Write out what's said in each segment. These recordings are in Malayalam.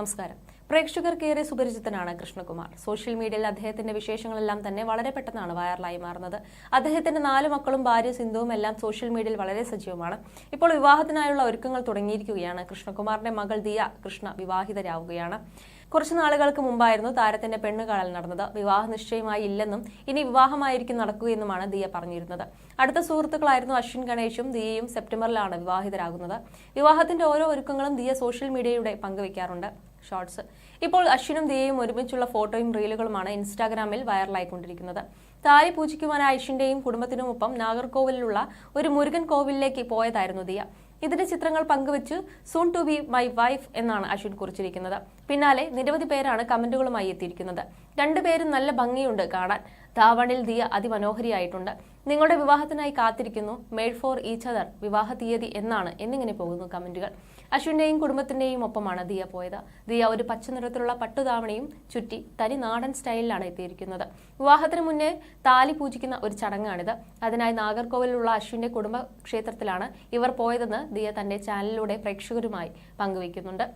നമസ്കാരം. പ്രേക്ഷകർക്കേറെ സുപരിചിതനാണ് കൃഷ്ണകുമാർ. സോഷ്യൽ മീഡിയയിൽ അദ്ദേഹത്തിന്റെ വിശേഷങ്ങളെല്ലാം തന്നെ വളരെ പെട്ടെന്നാണ് വൈറലായി മാറുന്നത്. അദ്ദേഹത്തിന്റെ നാല് മക്കളും ഭാര്യ സിന്ധുവും എല്ലാം സോഷ്യൽ മീഡിയയിൽ വളരെ സജീവമാണ്. ഇപ്പോൾ വിവാഹത്തിനായുള്ള ഒരുക്കങ്ങൾ തുടങ്ങിയിരിക്കുകയാണ്. കൃഷ്ണകുമാറിന്റെ മകൾ ദിയ കൃഷ്ണ വിവാഹിതരാവുകയാണ്. കുറച്ചു നാളുകൾക്ക് മുമ്പായിരുന്നു താരത്തിന്റെ പെണ്ണുകാണൽ നടന്നത്. വിവാഹ നിശ്ചയമായി ഇല്ലെന്നും ഇനി വിവാഹമായിരിക്കും നടക്കുകയെന്നുമാണ് ദിയ പറഞ്ഞിരുന്നത്. അടുത്ത സുഹൃത്തുക്കളായിരുന്നു അശ്വിൻ ഗണേഷും ദിയയും സെപ്റ്റംബറിലാണ് വിവാഹിതരാകുന്നത്. വിവാഹത്തിന്റെ ഓരോ ഒരുക്കങ്ങളും ദിയ സോഷ്യൽ മീഡിയയുടെ പങ്കുവയ്ക്കാറുണ്ട് ഷോർട്സ്. ഇപ്പോൾ അശ്വിനും ദിയയും ഒരുമിച്ചുള്ള ഫോട്ടോയും റീലുകളുമാണ് ഇൻസ്റ്റാഗ്രാമിൽ വൈറലായിക്കൊണ്ടിരിക്കുന്നത്. താലി പൂജിക്കുവാനായി അശ്വിന്റെയും കുടുംബത്തിനുമൊപ്പം നാഗർകോവിലുള്ള ഒരു മുരുകൻ കോവിലിലേക്ക് പോയതായിരുന്നു ദിയ. ഇതിന്റെ ചിത്രങ്ങൾ പങ്കുവച്ച് soon to be my wife എന്നാണ് അശ്വിൻ കുറിച്ചിരിക്കുന്നത്. പിന്നാലെ നിരവധി പേരാണ് കമന്റുകളുമായി എത്തിയിരിക്കുന്നത്. രണ്ടുപേരും നല്ല ഭംഗിയുണ്ട് കാണാൻ. ധാവണിൽ ദിയ അതിമനോഹരിയായിട്ടുണ്ട്. നിങ്ങളുടെ വിവാഹത്തിനായി കാത്തിരിക്കുന്നു. മേഡ് ഫോർ ഈച്ച് അതർ വിവാഹ തീയതി എന്നാണ് എന്നിങ്ങനെ പോകുന്നു കമന്റുകൾ. അശ്വിന്റെയും കുടുംബത്തിന്റെയും ഒപ്പമാണ് ദിയ പോയത്. ദിയ ഒരു പച്ച നിറത്തിലുള്ള പട്ടുതാവണയും ചുറ്റി തനി നാടൻ സ്റ്റൈലിലാണ് എത്തിയിരിക്കുന്നത്. വിവാഹത്തിന് മുന്നേ താലി പൂജിക്കുന്ന ഒരു ചടങ്ങാണിത്. അതിനായി നാഗർകോവിലുള്ള അശ്വിന്റെ കുടുംബ ക്ഷേത്രത്തിലാണ് ഇവർ പോയതെന്ന് ദിയ തന്റെ ചാനലിലൂടെ പ്രേക്ഷകരുമായി പങ്കുവയ്ക്കുന്നുണ്ട്.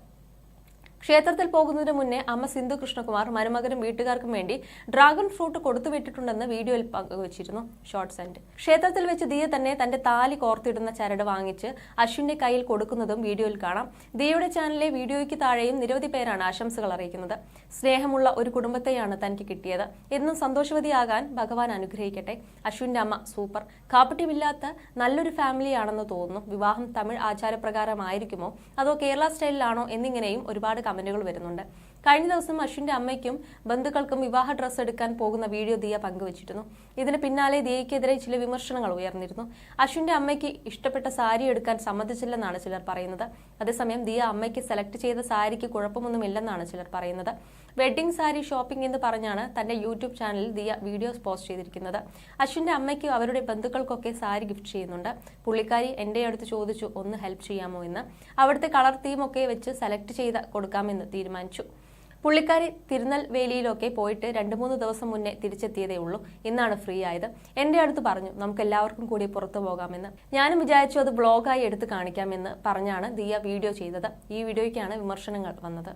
ക്ഷേത്രത്തിൽ പോകുന്നതിന് മുന്നേ അമ്മ സിന്ധു കൃഷ്ണകുമാർ മരുമകനും വീട്ടുകാർക്കും വേണ്ടി ഡ്രാഗൺ ഫ്രൂട്ട് കൊടുത്തുവിട്ടിട്ടുണ്ടെന്ന് വീഡിയോയിൽ പങ്കുവച്ചിരുന്നു. ഷോർട്സ് ആൻഡ് ക്ഷേത്രത്തിൽ വെച്ച് ദിയ തന്നെ തന്റെ താലി കോർത്തിടുന്ന ചരട് വാങ്ങിച്ച് അശ്വിന്റെ കയ്യിൽ കൊടുക്കുന്നതും വീഡിയോയിൽ കാണാം. ദിയയുടെ ചാനലിലെ വീഡിയോയ്ക്ക് താഴെയും നിരവധി പേരാണ് ആശംസകൾ അറിയിക്കുന്നത്. സ്നേഹമുള്ള ഒരു കുടുംബത്തെയാണ് തനിക്ക് കിട്ടിയത്. എന്നും സന്തോഷവതിയാകാൻ ഭഗവാൻ അനുഗ്രഹിക്കട്ടെ. അശ്വിന്റെ അമ്മ സൂപ്പർ. കാപ്പട്യമില്ലാത്ത നല്ലൊരു ഫാമിലിയാണെന്ന് തോന്നുന്നു. വിവാഹം തമിഴ് ആചാരപ്രകാരമായിരിക്കുമോ? അതോ കേരള സ്റ്റൈലിലാണോ എന്നിങ്ങനെയും ഒരുപാട് കമന്റുകൾ വരുന്നുണ്ട്. കഴിഞ്ഞ ദിവസം അശ്വിന്റെ അമ്മയ്ക്കും ബന്ധുക്കൾക്കും വിവാഹ ഡ്രസ്സ് എടുക്കാൻ പോകുന്ന വീഡിയോ ദിയ പങ്കുവച്ചിരുന്നു. ഇതിന് പിന്നാലെ ദിയയ്ക്കെതിരെ ചില വിമർശനങ്ങൾ ഉയർന്നിരുന്നു. അശ്വിന്റെ അമ്മയ്ക്ക് ഇഷ്ടപ്പെട്ട സാരി എടുക്കാൻ സമ്മതിച്ചില്ലെന്നാണ് ചിലർ പറയുന്നത്. അതേസമയം ദിയ അമ്മയ്ക്ക് സെലക്ട് ചെയ്ത സാരിക്ക് കുഴപ്പമൊന്നുമില്ലെന്നാണ് ചിലർ പറയുന്നത്. വെഡ്ഡിംഗ് സാരി ഷോപ്പിംഗ് എന്ന് പറഞ്ഞാണ് തന്റെ യൂട്യൂബ് ചാനലിൽ ദിയ വീഡിയോസ് പോസ്റ്റ് ചെയ്തിരിക്കുന്നത്. അശ്വിന്റെ അമ്മയ്ക്കും അവരുടെ ബന്ധുക്കൾക്കൊക്കെ സാരി ഗിഫ്റ്റ് ചെയ്യുന്നുണ്ട്. പുള്ളിക്കാരി എന്റെ അടുത്ത് ചോദിച്ചു ഒന്ന് ഹെൽപ്പ് ചെയ്യാമോ? എന്ന്. അവിടുത്തെ കളർ തീമൊക്കെ വെച്ച് സെലക്ട് ചെയ്ത് കൊടുക്കാമെന്ന് തീരുമാനിച്ചു. പുള്ളിക്കാരി തിരുനൽവേലിയിലൊക്കെ പോയിട്ട് രണ്ട് മൂന്ന് ദിവസം മുന്നേ തിരിച്ചെത്തിയതേ ഉള്ളൂ. ഇന്നാണ് ഫ്രീ ആയത്. എന്റെ അടുത്ത് പറഞ്ഞു നമുക്ക് എല്ലാവർക്കും കൂടി പുറത്തു പോകാമെന്ന്. ഞാനും വിചാരിച്ചു അത് ബ്ലോഗായി എടുത്ത് കാണിക്കാമെന്ന് പറഞ്ഞാണ് ദിയ വീഡിയോ ചെയ്തത്. ഈ വീഡിയോയ്ക്കാണ് വിമർശനങ്ങൾ വന്നത്.